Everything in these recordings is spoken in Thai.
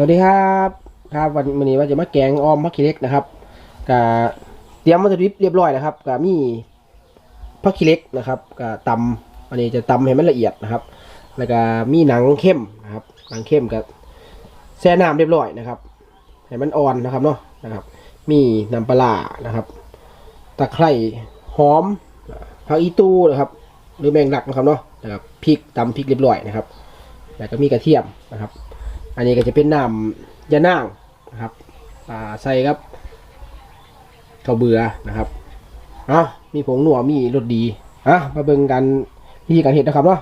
สวัสดีครับครับวันวันนี้ว่าจะมาแกงออมผักขี้เล็กนะครับกะเตรียมวัตถุดิบเรียบร้อยนะครับกะมีผักขี้เล็กนะครับกะตำอันนี้จะตำให้มันละเอียดนะครับ แล้วก็มีหนังเข้มนะครับหนังเข้มกับแช่น้ำเรียบร้อยนะครับให้มันอ่อนนะครับเนาะนะครับ มีน้ำปลาร้านะครับตะไคร่หอมผักอีตูนะครับ หรือแมงลักนะครับเนาะนะครับพริกตำพริกเรียบร้อยนะครับ แล้วก็มีกระเทียมนะครับ อันนี้ก็จะเป็นน้ำยาน่างนะครับใส่ครับข้าวเบื่อนะครับอะมีผงหนัวมีรสดีอะมาเบิ่งกันวิธีการเห็ดนะครับเนาะ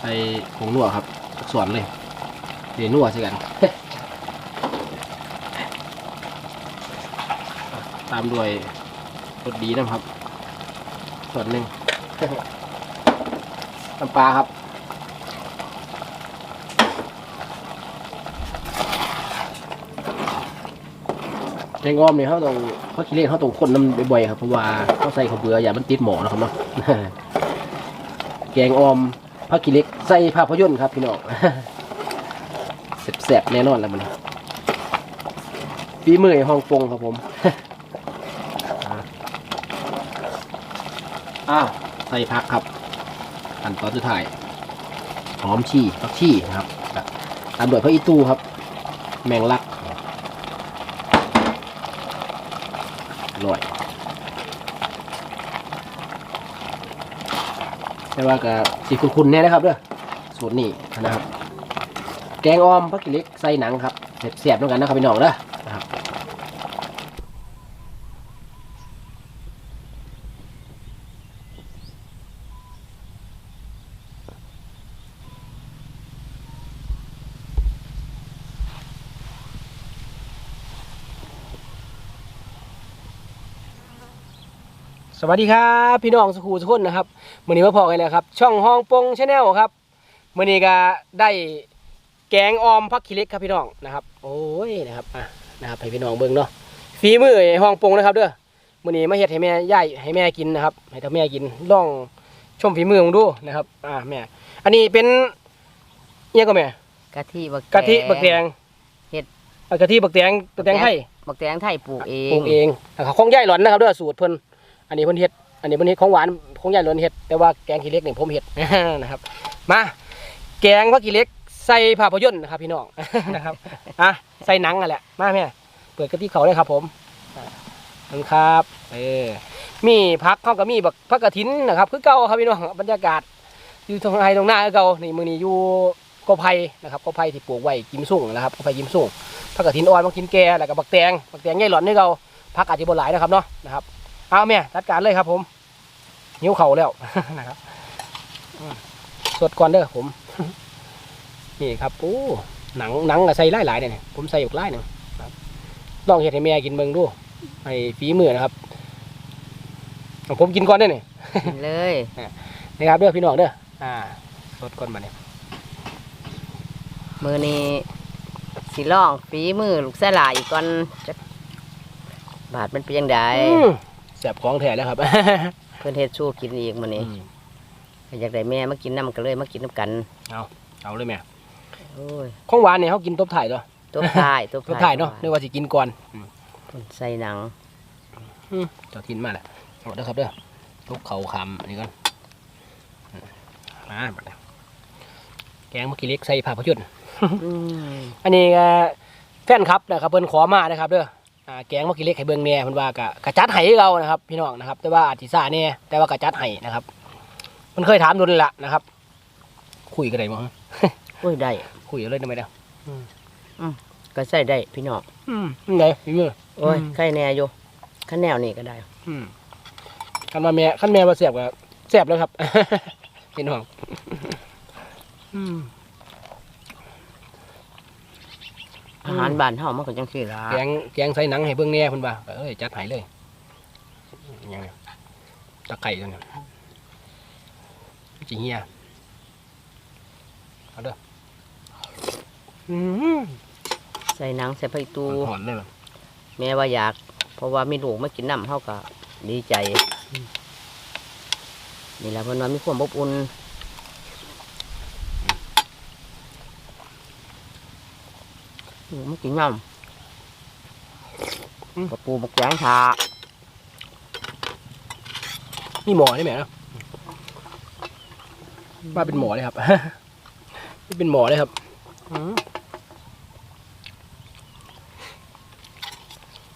ใส่ผงหนัวครับส่วนเลยเดี๋ยวนัวสิกัน ตามด้วยรสดีนะครับ ส่วนหนึ่ง น้ำปลาครับแกงออมเนี่ยเขาต้องเขาคิดเล่นเขาต้องคนน้ำบ่อยๆครับเพราะว่าเขาใส่ข้าวเบื่ออย่ามันติดหมอนะครับเนาะแกงออมผักขี้เล็กใส่ภาพยนตร์ครับพี่น้องแสบๆแน่นอนแล้วมันปีเมื่อฮ่องกงครับผมอ้าว ส่ผักครับอันตอนสุดท้ายหอมชีผักชีนะครับตามด้วยพระอีตูครับ แมงลักอร่อยแต่ว่าก็สีคุณๆแน่นะครับเด้อสูตรนี้นะครับ แกงออมผักกิเล็กใส่หนังครับเสียบๆด้วยกันนะครับพี่น้องเด้อนะครับ ส วัสดีครับพี่น้องสุขูทุกคนนะครับมื่อนี้มาพอกันแล้วครับ ช่องห้องปงชาแนลครับมื่อนี้ก็ได้แกงออมพักขี้เหล็กครับพี่น้องนะครับ โอ้ยนะครับอะนะครับให้พี่น้องเบิ่งเนาะฝีมือไอ้ห้องปงนะครับเด้อมื่อนี้มาเฮ็ดให้แม่ย่ายให้แม่กินนะครับ ให้ท่าแม่กินลองชมฝีมือของดูนะครับอ่าแม่อันนี้เป็นเอี่ยงก็แม่กะทิบักกะทิบักแตงเฮ็ดอะกะทิบักแตงบักแตงไทยบักแตงไทยปลูกเองปรุงเองนะครับของย่ายหลอนนะครับเด้วยสูตรเพิ่นอั นนี้เพิ่นเฮ็ด อันนี้เพิ่นเฮ็ดของหวานของย่ายหลอนเฮ็ด แต่ว่าแกงขี้เล็กนี่ผมเฮ็ดนะครับ มา แกงผักขี้เล็กใส่ภาพยนตร์นะครับ พี่น้องนะครับอะใส่หนังอะแหละ มาแม่เปิดกระติเขาเลยครับ ผมอะครับ เออ มีพักเขาก็มีบักพักกระถินนะครับ คือเก่าครับพี่น้อง บรรยากาศ อยู่ตรงไฮตรงหน้าเก่านี่มือนี้อยู่กอไผ่นะครับกอไผ่ที่ปลูกไว้กิมสุ่งนะครับกอไผ่กิมสุ่งพักกระถินอ่อนบักถินแก่แล้วก็บักแตงบักแตงย่ายหลอนนี่เก่าพักอาจจะบนหลายนะครับเนาะนะครับ เอาแม่จัดการเลยครับ ผมหิวเข่าวแล้วนะครับอืมสดก่อนเด้อผม นี่ครับโอ้หนังหนังก็ใส่หลายๆเนี่ยผมใส่อยู่หลายหนึ่งครับลองเห็ดให้แม่กินเบิ่งดูให้ฝีมือนะครับเอาผมกินก่อนได้อนี่กินเลยนะครับเด้อพี่น้องเด้ออ่าสดก่อนมาเนี่ยมือนี้สิลองฝีมือลูกสลายอีกก่อนจักบาดมันเป็นยังไงแส บของแท้แล้วครับ เพื่อนเฮ็ดสู้กินอีกมื้อนี้อืมอยากได้แม่มากินน้ำกันเลยมากินน้ำกันเอาเลยแม่โอ้ยของหวานเนี่ยเขากินตบถ่ายตัวตัวท้ายตัวตบถ่ายเนาะนึกว่าสิกินก่อนใส่หนังเจ้าทินมาแหละเอาเด้อครับเด้อทุกเขาคำอันนี้ก่อนอืมมาบัดนี้แกงมะกี้เล็กใส่ผักพะยุนอืมอันนี้ก็แฟนครับนะครับเพิ่นขอมานะครับเด้อ อ่าแกงมะกี้เล็กให้เบิ่งแหน่เพิ่นว่ากะกะจัดให้เรานะครับ พี่น้องนะครับ แต่ว่าอาจสิซ่าแน่แต่ว่ากะจัดให้นะครับเพิ่นเคยถามดุลละนะครับ คุยกันได้บ่ฮะโอ้ยได้คุยกันเลยได้ไหมเด้อก็ใส่ได้พี่น้องอืมนี่ไงพี่มือ โอ้ยอืม ไข่แน่อยู่ข้าแนวนี่ก็ได้ อืมคันมาแม่คันแม่มาเสียบก็เสียบแล้วครับ พี่น้องอืม อาหารบ้านเฮามันก็จังซี่ล่ะแกงแกงใส่หนังให้เบิ่งแหน่เพิ่นว่าก็เอ้ยจัดให้เลยยังไงตะไคร้ตัวนี้จิเฮียเอาเด้ออืมใส่หนังใส่ผักอีตูหอนเลยเหรอแม่ว่าอยาก เพราะว่ามีลูกมากินน้ำเฮาก็ดีใจนี่แหละเพิ่นว่ามีความอบอุ่น มันกินน้ำกระปูบักแยงชานี่หมอนี่แม่นะมาเป็นหมอเลยครับนี่เป็นหมอเลยครับ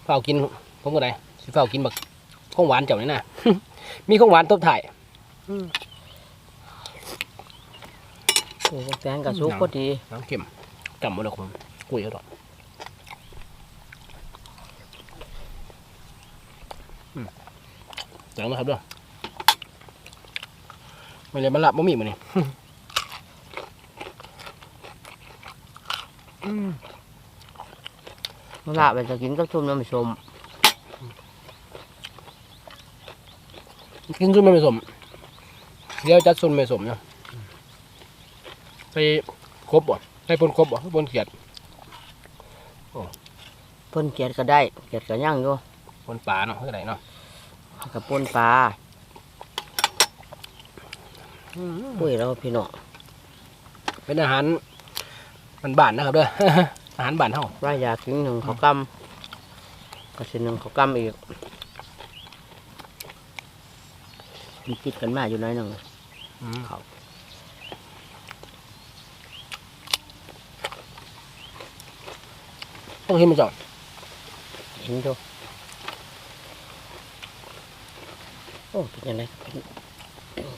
เฝ้ากินผมก็ได้สิเฝ้ากินบักของหวานเจ้านี่นะมีของหวานตบถ่ายโอ้บักงกับซุปก็ดีน้ำเค็มจำหมดแล้วคุณ กุยเขาดอกอืมจังนะครับเด้วยไม่เลยมันหลับบ่มีมันนี่มันละมันจะกินกับชุ่มน้ำส้มกินซุนไม่ผสมเดี๋ยวจัดซุนไม่ผสมเนาะไปครบบ่ไปปนครบบ่ปนเขียด เพิ่นเกลียดก็ได้เกลียดก็ย่างอยู่ปนปลาเนาะเท่าไหร่เนาะกับป่นปลาปุ้ยเราพี่น้องเป็นอาหารมันบ้านนะครับเด้อ อาหารบ้านเฮาว่าอยากกินหนึ่งข้าวกำก็สิหนึ่งข้าวกำอีกมันติดกันมาอยู่หน้อยหนึ่งครับต้องเห็นมันจ่องเห็นดูโอ้เป็นยังไง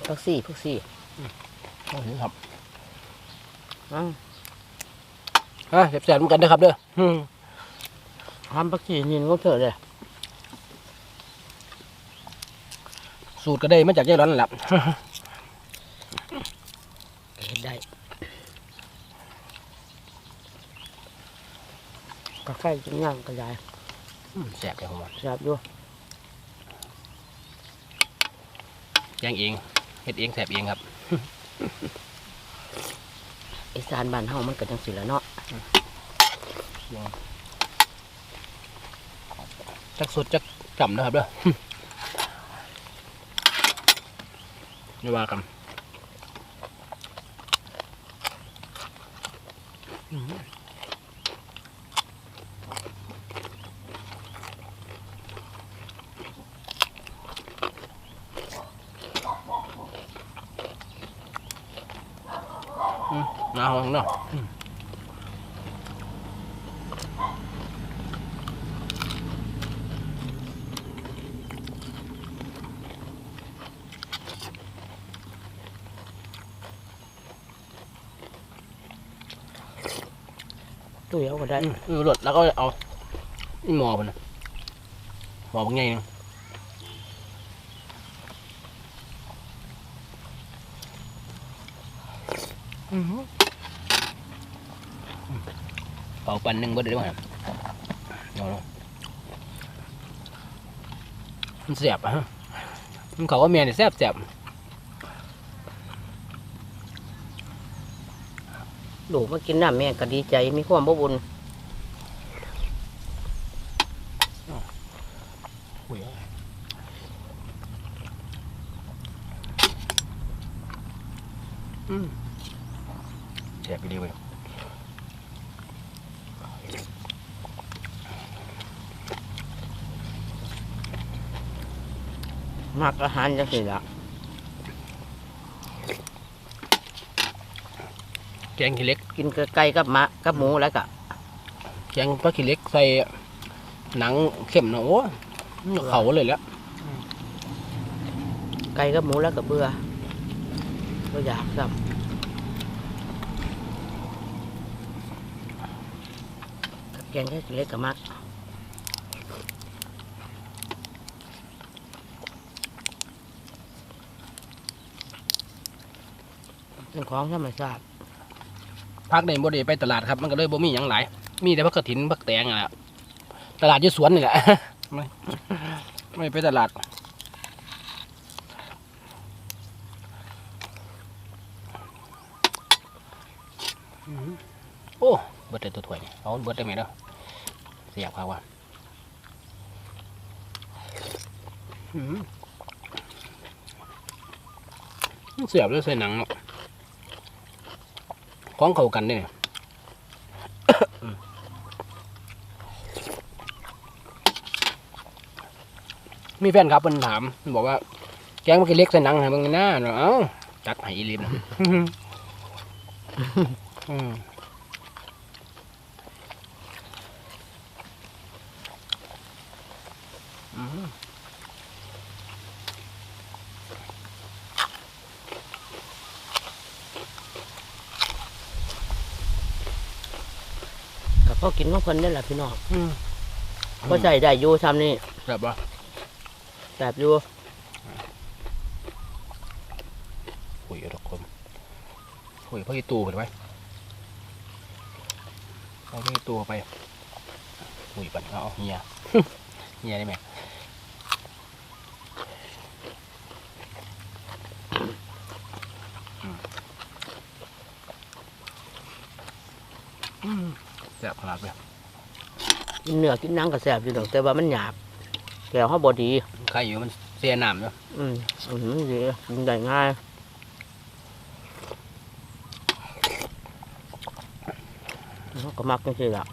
พักซี่พักซี่ต้องเห็นครับอ้าวฮะแซ่บๆเหมือนกันเด้อครับเด้ออืมทำพักซี่ยินก็เถอะเลยสูตรก็ได้มาจากยายร้อนนั่นแหละเห็นได้ก็ใกล้จะย่างกระจายอืม แซ่บเลยผมว่าจับอยู่ย่างเองเฮ็ดเองแซ่บเองครับอีสานบ้านเฮามันก็จังสิละเนาะจักสดจักจำนะครับเด้อไม่ว่ากันอืมน้าห้องเนาะ ตุ้ยเอาก็ได้อือือรถแล้วก็เอานี่หมอมันน่ะหมอเป็นไงนึงเป่าปันหนึ่งบ่ได้ด้วยครับเอาลงมันแสบอะฮะมันเขาว่าเมียเนี่ยแสบแสบ ลูกมากินน้ำแม่ก็ดีใจมีความบ่บุญอุ้ยอืมแสบไปดีเว้ยมักอาหารจังสิละแกงขี้เหล็ก กินกับไก่กับมะกับหมูแล้วก็แกงปลาขี้เหล็กใส่หนังเข้มเนาะโอ้เขาเลยแหล้วไก่กับหมูแล้วก็เบื่อก็อยากซ้ำกับแกงแค่เล็กกับมักเป็นของธรรมชาติ พักในบ่ได้ไปตลาดครับ มันก็เลยบ่มีหยังหลาย มีแต่พักกระถินพักแตงอะตลาดยู่สวนนี่แหละไม่ไม่ไปตลาดโอ้เบิดแต่ตัวถวยนี่เอาเบิดได้ไหมเด้อเสียบครับว่าเสียบด้วยใส่หนังเนาะ ของเข้ากันเนี่ยมีแฟนครับมันถามบอกว่า แกงมันกินเล็กใส่หนังนะมึงหน้าเนาะเอ้าจัดให้อีลิมนะ อืม อืม กับพ่อกินของคนนี่แหละพี่น้องอืมก็ใส่ได้อยู่ทำนี่แบบว่าแบบอยู่คุยกับทุกคนคุยพ่ออีตูไปไหมเอาพ่ออีตูไปคุยปันเอาเฮียเฮียได้ไหมอืมอืม แซ่บขนาดเลยกินเนื้อกินหนังก็แซ่บอยู่ดอกแต่ว่ามันหยาบแก้วเขาบอดีใครอยู่มันเสียน้ำเนาะอืมอืมดีกินได้ง่ายเขาก็มักจังซี่ล่ะ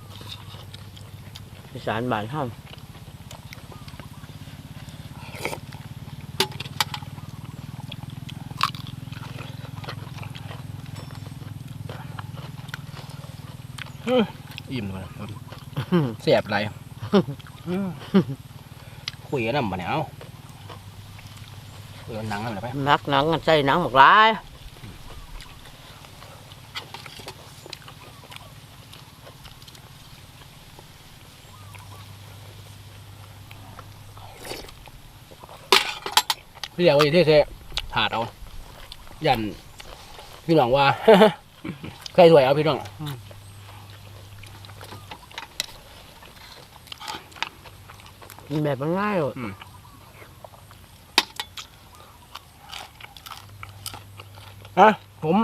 อีสานบ้านเฮา อิ่มเลยเสียบไรคุยกันน้ำมาเนี่ยเอาคุยกันหนังอะไรไปมักหนังใส่หนังหมกหลายพี่เรียกว่าอย่างที่เทถาดเอา ยันพี่น้องว่า ใครสวยเอาพี่น้อง กิน แบบมันง่ายเลยอะผม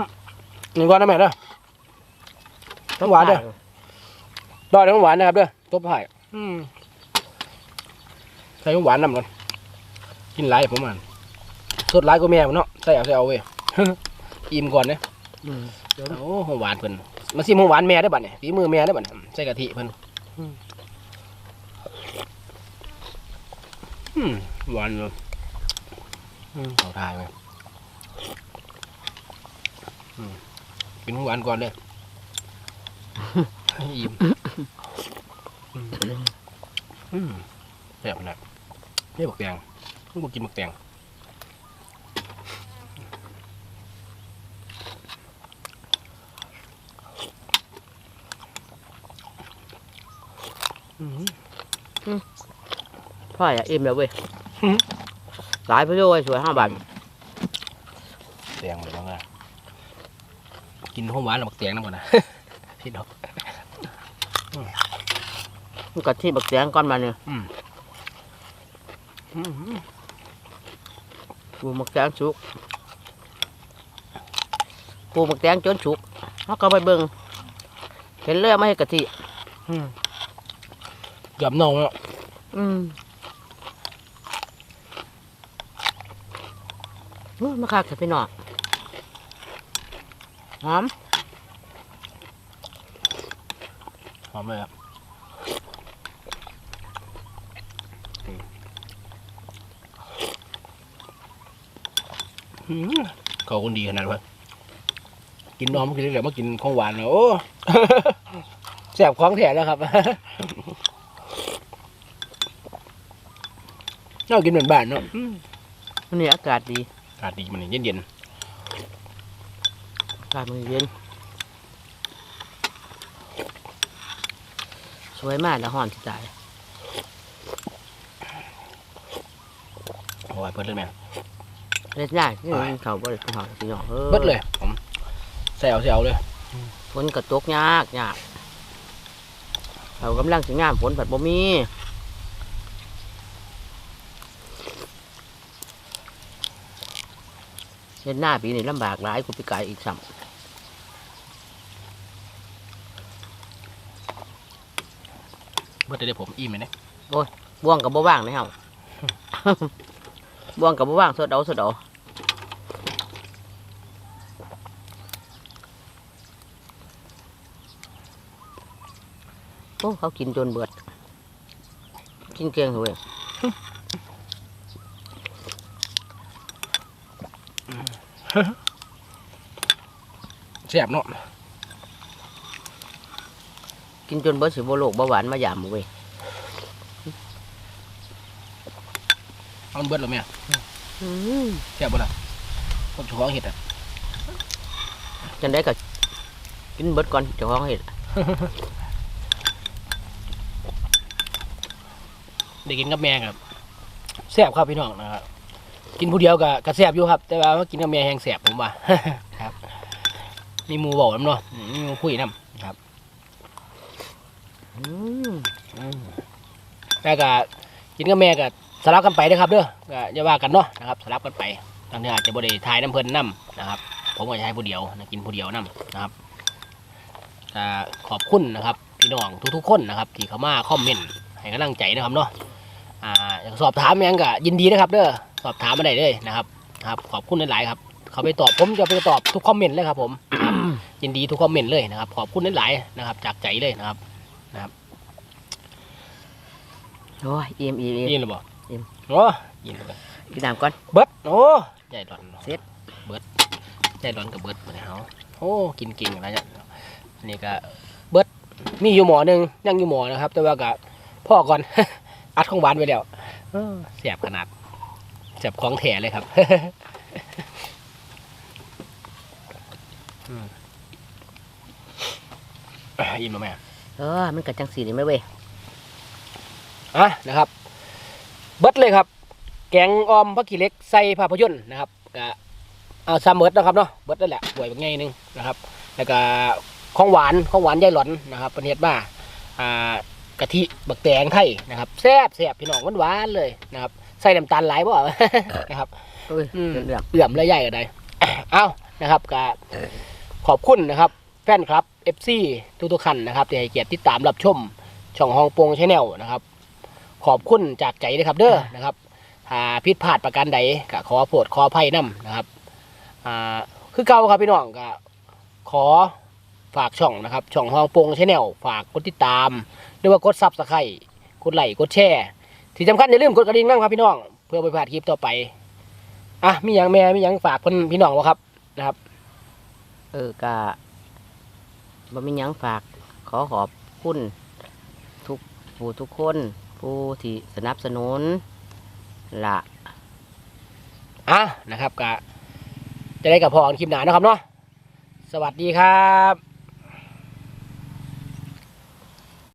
หนึ่งก้อนนะแม่เด้อ น้ำหวานเด้อรอดน้ำหวานนะครับเด้อตบไผ่อืมใส่น้ำหวานนำก่อนกินไรผมมันสดไรก็แม่ผมเนาะใส่เอาใส่เอาเว้ย อิ่มก่อนเนี่ยอืม โอ้หอมหวานเพิ่นมาซิมหอมหวานแม่ได้อบัดเนี่ยฝีมือแม่ได้อบัดเนี่ยใส่กะทิเพิ่นอืม หวานเลยเอาทายไปอืมกินหวานก่อนเลยอิ่มแซ่บนาดนี่บักแตงมึงบ่กินบักแตงอืม พ่ออย่าอิ่มแล้วเว้ยอืมหลายไปด้วยสวยห้าบาทแตงหมดแล้วไงกินหอมหวานแล้วบักแตงน้ำก่อนนะพี่น้องมันกะทิบักแตงก้อนมาเนี่ยอืมอืมปูบักแตงสุกปูบักแตงจนสุกเขาก็ไปเบิ่งเห็นเลือดไม่ให้กะทิอืมหยับน่องแล้วอืม มาคักแต่พี่น้องหอมหอมเลยครับอืมเขาคนดีขนาดวะกินนอมกินเหลือมากินของหวานแล้วโอ้แสบของแถมแล้วครับเรากินเหมือนบ้านเนาะอืมวันนี้อากาศดีอากาศดีมันเย็นเย็นอากาศมันเย็น สวยมากแล้วหอนสิตายๆโอ้ยเพิ่นเลยแม่เล็ดง่ายนี่มันเขาบริสุทธิ์พี่น้องเออเบิดเลยผมแซวแซวเลยฝนกระตกยากยากเขากำลังสิงามฝนผัดบ่มี เห็นหน้าปีนี่ลำบากหลายคุณพิกาอีกสั่เมื่อได้ผมอิ่มไหมเนี่ยโอ้ยบ่วงกับบ่ว่างนะครับ่วงกับบ่ว่างสดเอาสดเอาโอ้เขากินจนเบื่อกินเกลียงเลย แซ่บเนาะกินจนเบิดสิบ่โลกบ่หวานมาหยามเว้ยเอามันเบิดแล้วแม่อืมแซ่บบ่ล่ะคนเฉพาะเห็ดอะจังได้ก็กินเบิดก่อนเจ้าของเห็ด ได้กินกับแม่ครับแซ่บครับพี่น้องนะครับ กินผู้เดียวก็ก็แซ่บอยู่ครับ แต่ว่ามากินกับแม่แห้งแซ่บผมว่าครับมีหมูบอกน้ำเนาะมีหมูคุยน้ำครับอืมแต่ก็กินกับแม่ก็สลับกันไปนะครับเด้อก็อย่าว่ากันเนาะนะครับสลับกันไปทางนี้อาจจะบ่ได้ทายน้ำเพลินน้ำนะครับ ผมก็จะให้ผู้เดียวนะกินผู้เดียวน้ำนะครับขอบคุณนะครับพี่น้องทุกๆคนนะครับ ที่เข้ามาคอมเมนต์ให้กำลังใจนะครับเนาะอ่าอยากสอบถามยังก็ยินดีนะครับเด้อ สอบถามมาได้เลยนะครับครับ ขอบคุณหลายๆครับเขาไปตอบผมจะไปตอบทุกคอมเมนต์เลยครับ ผมครับยินดีทุกคอมเมนต์เลยนะครับ ขอบคุณหลายๆนะครับ จากใจเลยนะครับโอ้ยอิ่มอิ่มอิ่มยินหรือเปล่าอิ่มโอ้ยินเลยกินน้ำก่อนเบิดโอ้ใหญ่หลอนเสร็จเบิดใหญ่หลอนกับเบิดเหมือนเขาโอ้กินเก่งแล้วเนี่ยอันนี้ก็เบิดมีอยู่หมอหนึ่งยังอยู่หมอนะครับ แต่ว่าก็พ่อก่อนอัดของหวานไปแล้วเออแสบขนาด แสบของแถเลยครับอืมอะอิ่มแล้วแม่เออมันก็จังสีนี่ไหมเว้ยอะนะครับ เบิดเลยครับ แกงออมพักขี้เหล็กใส่ภาพยนตร์นะครับก็เอาซามเบิดนะครับเนาะเบิดนั่นแหละสวยแบบง่ายนึงนะครับ แล้วก็ของหวานของหวานยายหลอนนะครับประเทศมาอ่ากะทิบักแตงไทยนะครับแซ่บแซ่บพี่น้องหวานๆเลยนะครับ ใส่น้ำตาลหลายบ่ นะครับโอ้ยอืมเรื่องเอื่อมและใหญ่กันใดเอ้านะครับก็ขอบคุณนะครับ แฟนครับ FC ทุกๆคันนะครับที่ให้เกียรติติดตามรับชม ช่องฮองโปงชาแนลนะครับ ขอบคุณจากใจนะครับเด้อนะครับถ้าผิดพลาดประการใดก็ขอโปรดขออภัยนํนะครับอ่าคือเก่าครับพี่น้องก็ขอฝากช่องนะครับ ช่องฮองโปงชาแนลฝากกดติดตามหรือว่ากดซับสไครต์กดไลค์กดแชร์ ที่สำคัญอย่าลืมกดกระดิ่งนะครับพี่น้อง เพื่อไม่พลาดคลิปต่อไปอะมีอย่างแม่มีอย่างฝากเพิ่นพี่น้องวะครับนะครับ เออกะบ่มีหยังฝากขอขอบคุณทุกผู้ทุกคนผู้ที่สนับสนุนละอะนะครับก็จะได้กับพอกันคลิปหนานะครับเนาะสวัสดีครับ